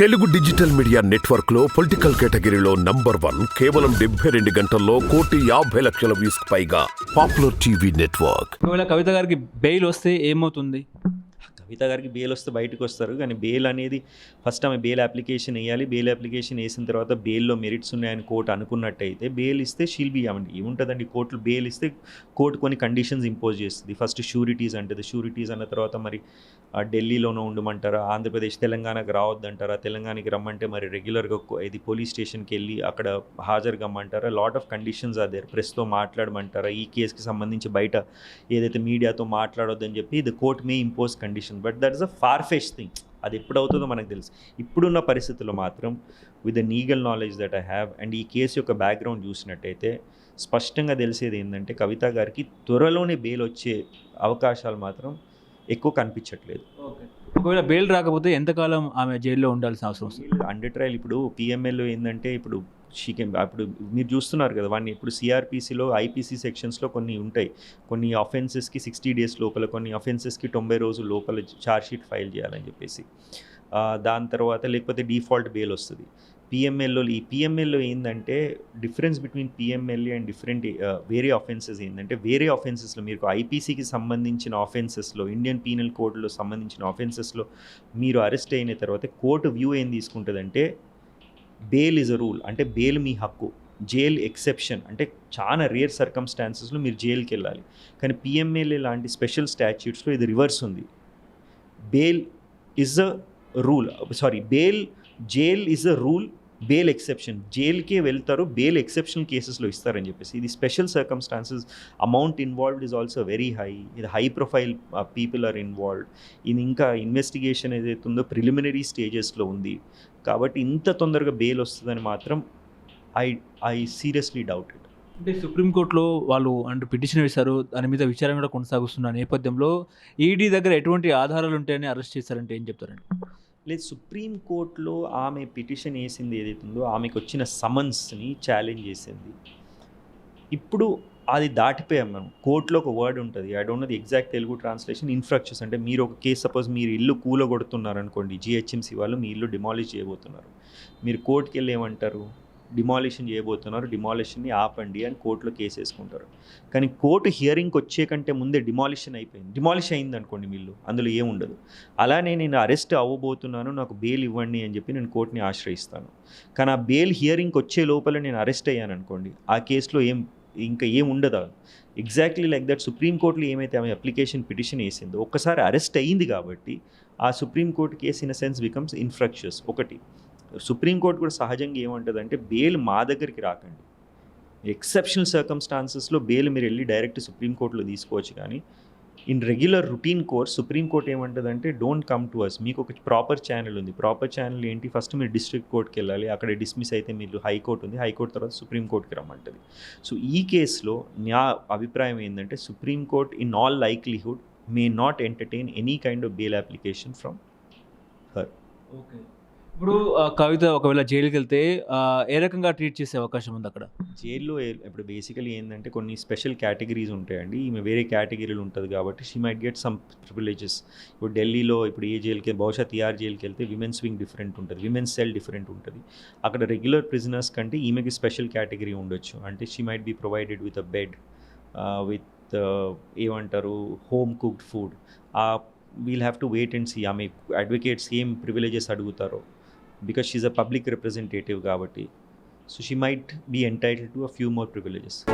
Telugu digital media నెట్వర్క్లో political కేటగిరీలో number one కేవలం డెబ్బై రెండు గంటల్లో కోటి యాభై లక్షల వ్యూస్ పైగా పాపులర్ టీవీ నెట్వర్క్. ఒకవేళ కవిత గారికి బెయిల్ వస్తే ఏమవుతుంది? కవిత గారికి బెయిల్ వస్తే బయటకు వస్తారు. కానీ బెయిల్ అనేది ఫస్ట్ ఆమె బెయిల్ అప్లికేషన్ వేయాలి. బెయిల్ అప్లికేషన్ వేసిన తర్వాత బెయిల్లో మెరిట్స్ ఉన్నాయని కోర్టు అనుకున్నట్టయితే బెయిల్ ఇస్తే షీల్ బి అవండి ఏముంటుందండి? కోర్టులు బెయిల్ ఇస్తే కోర్టు కొన్ని కండిషన్స్ ఇంపోజ్ చేస్తుంది. ఫస్ట్ షూరిటీస్ అంటది. షూరిటీస్ అన్న తర్వాత మరి ఆ, ఢిల్లీలోనే ఉండమంటారా? ఆంధ్రప్రదేశ్ తెలంగాణకు రావద్దంటారా? తెలంగాణకి రమ్మంటే మరి రెగ్యులర్గా ఇది పోలీస్ స్టేషన్కి వెళ్ళి అక్కడ హాజరు కమ్మంటారా? లాట్ ఆఫ్ కండిషన్స్ అదే ప్రెస్తో మాట్లాడమంటారా? ఈ కేసుకి సంబంధించి బయట ఏదైతే మీడియాతో మాట్లాడొద్దని చెప్పి ఇది court may impose condition. But that is a far fetched thing అది ఎప్పుడు అవుతుందో మనకు తెలుసు. ఇప్పుడున్న పరిస్థితుల్లో మాత్రం with the legal knowledge that I have and ఈ కేసు యొక్క బ్యాక్గ్రౌండ్ చూసినట్టయితే స్పష్టంగా తెలిసేది ఏంటంటే కవిత గారికి త్వరలోనే బెయిల్ వచ్చే అవకాశాలు మాత్రం ఎక్కువ కనిపించట్లేదు. ఒకవేళ బెయిల్ రాకపోతే ఎంతకాలం ఆమె జైల్లో ఉండాల్సిన అవసరం వస్తుంది? అండర్ ట్రయల్ ఇప్పుడు పిఎంఎల్ ఏంటంటే ఇప్పుడు షీకెన్ అప్పుడు మీరు చూస్తున్నారు కదా వాడిని ఇప్పుడు సిఆర్పిసిలో ఐపీసీ సెక్షన్స్లో కొన్ని ఉంటాయి. కొన్ని అఫెన్సెస్కి సిక్స్టీ డేస్ లోపల కొన్ని అఫెన్సెస్కి తొంభై రోజుల లోపల ఛార్జ్ షీట్ ఫైల్ చేయాలని చెప్పేసి. దాని తర్వాత లేకపోతే డిఫాల్ట్ బెయిల్ వస్తుంది. పిఎంఎల్లో ఈ పిఎంఎల్లో ఏంటంటే difference between PMLA and different వేరే ఆఫెన్సెస్ ఏంటంటే వేరే ఆఫెన్సెస్లో మీరు ఐపీసీకి సంబంధించిన ఆఫెన్సెస్లో ఇండియన్ పీనల్ కోడ్లో సంబంధించిన ఆఫెన్సెస్లో మీరు అరెస్ట్ అయిన తర్వాత కోర్టు వ్యూ ఏం తీసుకుంటుందంటే బెయిల్ ఇస్ అ రూల్. అంటే బెయిల్ మీ హక్కు. Jail exception. అంటే చాలా రేర్ సర్కమ్స్టాన్సెస్లో మీరు జైలుకి వెళ్ళాలి. కానీ పిఎంఎల్ఏ లాంటి స్పెషల్ స్టాచ్యూట్స్లో ఇది రివర్స్ ఉంది. Bail is a rule. Sorry bail jail is a rule bail exception. జైలుకే వెళ్తారు బెయిల్ ఎక్సెప్షన్ కేసెస్లో ఇస్తారని చెప్పేసి. ఇది special circumstances amount involved is also very high. ఇది high profile people are involved. ఇది ఇంకా ఇన్వెస్టిగేషన్ ఏదైతే ఉందో ప్రిలిమినరీ స్టేజెస్లో ఉంది. కాబట్టి ఇంత తొందరగా బెయిల్ వస్తుందని మాత్రం I I seriously doubt it. అంటే సుప్రీంకోర్టులో వాళ్ళు అంటే పిటిషన్ వేశారు. దాని మీద విచారణ కూడా కొనసాగుతున్న నేపథ్యంలో ఈడీ దగ్గర ఎటువంటి ఆధారాలు ఉంటాయని అరెస్ట్ చేశారంటే ఏం చెప్తారండి? లేదు సుప్రీం కోర్టులో ఆమె పిటిషన్ వేసింది ఏదైతే ఉందో ఆమెకు వచ్చిన సమన్స్ని ఛాలెంజ్ చేసింది. ఇప్పుడు అది దాటిపోయాం మనం. కోర్టులో ఒక వర్డ్ ఉంటుంది. I don't know the exact Telugu translation. Infructuous అంటే మీరు ఒక కేసు సపోజ్ మీరు ఇల్లు కూలగొడుతున్నారు అనుకోండి జిహెచ్ఎంసీ వాళ్ళు మీ ఇల్లు డిమాలిష్ చేయబోతున్నారు. మీరు కోర్టుకి వెళ్ళి ఏమంటారు? డిమాలిషన్ చేయబోతున్నారు. డిమాలిషన్ని ఆపండి అని కోర్టులో కేసు వేసుకుంటారు. కానీ కోర్టు హియరింగ్కి వచ్చే కంటే ముందే డిమాలిషన్ అయిపోయింది. డిమాలిష్ అయింది అనుకోండి మిల్లు అందులో ఏముండదు అలానే నేను అరెస్ట్ అవ్వబోతున్నాను నాకు బెయిల్ ఇవ్వండి అని చెప్పి నేను కోర్టుని ఆశ్రయిస్తాను. కానీ ఆ బెయిల్ హియరింగ్కి వచ్చే లోపల నేను అరెస్ట్ అయ్యాను అనుకోండి ఆ కేసులో ఏం ఇంకా ఏం ఉండదు? ఎగ్జాక్ట్లీ లైక్ దట్ సుప్రీంకోర్టులో ఏమైతే ఆమె అప్లికేషన్ పిటిషన్ వేసిందో ఒక్కసారి అరెస్ట్ అయ్యింది కాబట్టి ఆ supreme court case in a sense becomes infructuous ఒకటి. సుప్రీంకోర్టు కూడా సహజంగా ఏమంటుందంటే బెయిల్ మా దగ్గరికి రాకండి. ఎక్సెప్షనల్ సర్కమ్స్టాన్సెస్లో బెయిల్ మీరు వెళ్ళి డైరెక్ట్ సుప్రీంకోర్టులో తీసుకోవచ్చు కానీ in regular routine course supreme court ఏమంటుందంటే డోంట్ కమ్ టు అస్ మీకు ఒక ప్రాపర్ ఛానల్ ఉంది. ప్రాపర్ ఛానల్ ఏంటి? ఫస్ట్ మీరు డిస్ట్రిక్ట్ కోర్ట్కి వెళ్ళాలి. అక్కడ డిస్మిస్ అయితే మీరు హైకోర్టు ఉంది. హైకోర్టు తర్వాత సుప్రీంకోర్టుకి రమ్మంటుంది. సో ఈ కేసులో నా అభిప్రాయం ఏంటంటే supreme court in all likelihood may not entertain any kind of bail application from her. Okay. ఇప్పుడు కవిత ఒకవేళ జైలుకి వెళ్తే ఏ రకంగా ట్రీట్ చేసే అవకాశం ఉంది అక్కడ? జైల్లో ఇప్పుడు బేసికలీ ఏంటంటే కొన్ని స్పెషల్ కేటగిరీస్ ఉంటాయండి. ఈమె వేరే కేటగిరీలు ఉంటుంది కాబట్టి she might get some privileges ఇప్పుడు ఢిల్లీలో ఇప్పుడు ఏ జైలుకి బహుశా తిఆర్ జైలుకి వెళ్తే విమెన్స్ వింగ్ డిఫరెంట్ ఉంటుంది. విమెన్స్ సెల్ డిఫరెంట్ ఉంటుంది. అక్కడ రెగ్యులర్ ప్రిజనర్స్ కంటే ఈమెకి స్పెషల్ కేటగిరీ ఉండొచ్చు. అంటే she might be provided with a bed with ఏమంటారు home cooked food we'll have to wait and see ఆమె అడ్వకేట్స్ ఏం ప్రివిలేజెస్ అడుగుతారో. because she's a public representative, Gavati. So she might be entitled to a few more privileges.